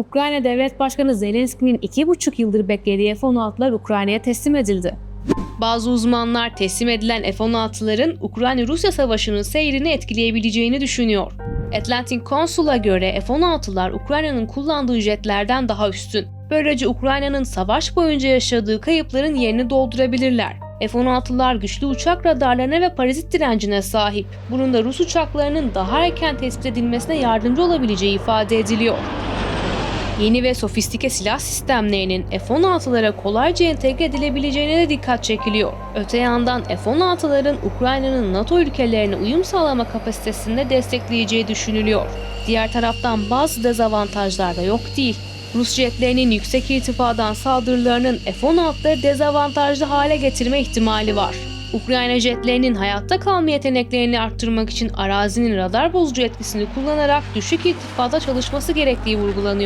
Ukrayna Devlet Başkanı Zelenski'nin 2,5 yıldır beklediği F-16'lar Ukrayna'ya teslim edildi. Bazı uzmanlar teslim edilen F-16'ların Ukrayna-Rusya savaşının seyrini etkileyebileceğini düşünüyor. Atlantic Council'a göre F-16'lar Ukrayna'nın kullandığı jetlerden daha üstün. Böylece Ukrayna'nın savaş boyunca yaşadığı kayıpların yerini doldurabilirler. F-16'lar güçlü uçak radarlarına ve parazit direncine sahip. Bunun da Rus uçaklarının daha erken tespit edilmesine yardımcı olabileceği ifade ediliyor. Yeni ve sofistike silah sistemlerinin F-16'lara kolayca entegre edilebileceğine de dikkat çekiliyor. Öte yandan F-16'ların Ukrayna'nın NATO ülkelerine uyum sağlama kapasitesini de destekleyeceği düşünülüyor. Diğer taraftan bazı dezavantajlar da yok değil. Rus jetlerinin yüksek irtifadan saldırılarının F-16'ları dezavantajlı hale getirme ihtimali var. Ukrayna jetlerinin hayatta kalma yeteneklerini arttırmak için arazinin radar bozucu etkisini kullanarak düşük irtifada çalışması gerektiği vurgulanıyor.